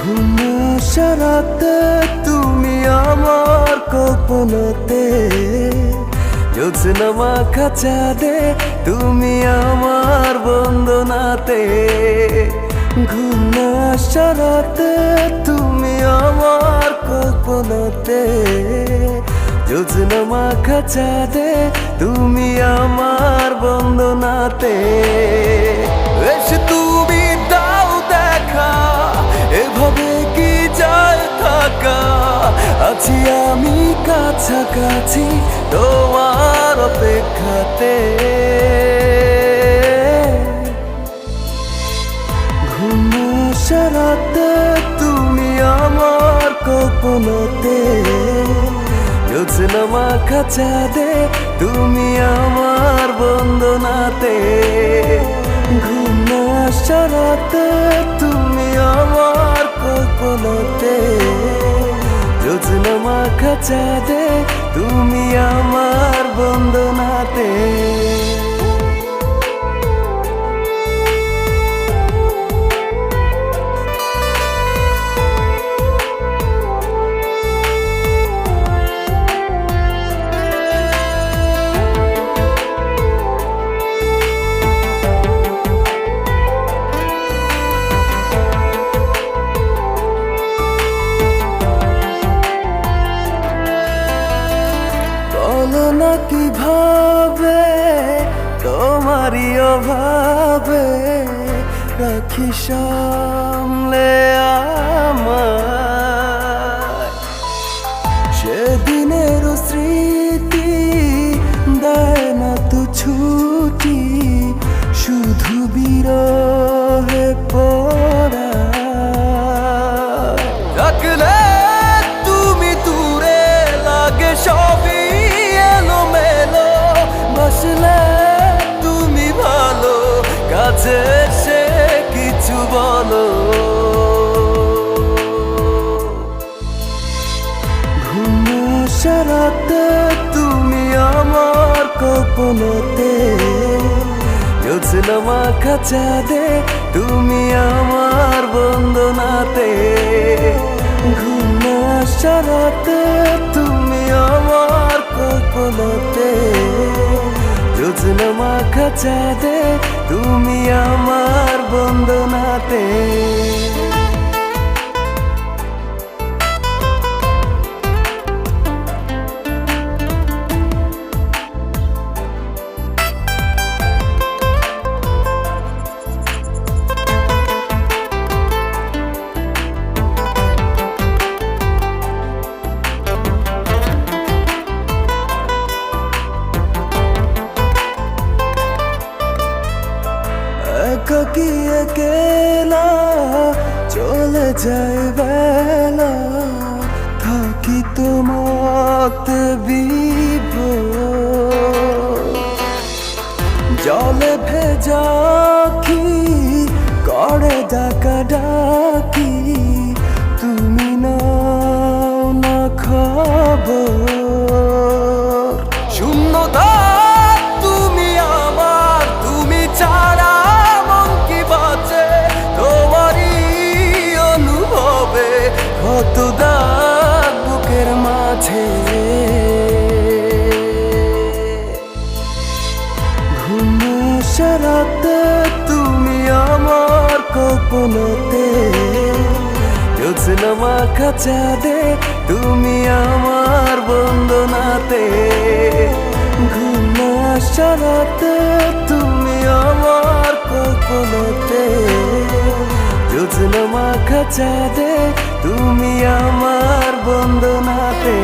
ঘুম সারাতে তুমি আমার কল্পনাতে। জোৎস্না মাখা দে তুমি আমার বন্দনাতে। ঘুম সারাতে তুমি আমার কল্পনাতে। জোৎস্না মাখা দে তুমি আমার বন্দনাতে। কাছাকাছি তোমার অপেক্ষাতে। ঘুমাসারাতে তুমি আমার কল্পনাতে। জোৎস্না মাখা চাঁদে তুমি আমার বন্দনাতে। ঘুমাসারাতে তুমি আমার কল্পনাতে। জোৎস্না মাখা চাঁদে তুমি আমার বন্দনাতে। কীভাবে তোমারই অভাবে রাখি সামলে আমার সেদিনের স্মৃতি দেয় না তো ছুটি শুধু বিরহে ঘুমাসারাতে তুমি আমার কল্পনাতে জোৎস্না মাখা চাঁদে, তুমি আমার বন্দনাতে। ঘুমাসারাতে তুমি আমার কল্পনাতে জোৎস্না মাখা চাঁদে, তুমি আমার বন্দনাতে। একাকি একেলা চলে যায় বেলা? থাকি তোমাতে বিভ জলে ভেজা কি করে ডাকা ডাকি তুমি না খবর। দাগ বুকের মাঝে। ঘুমাসারাতে তুমি আমার কল্পনাতে। জোৎস্না মাখা চাঁদে তুমি আমার বন্দনাতে। ঘুমাসারাতে তুমি মাখা চাঁদে তুমি আমার বন্দনাতে।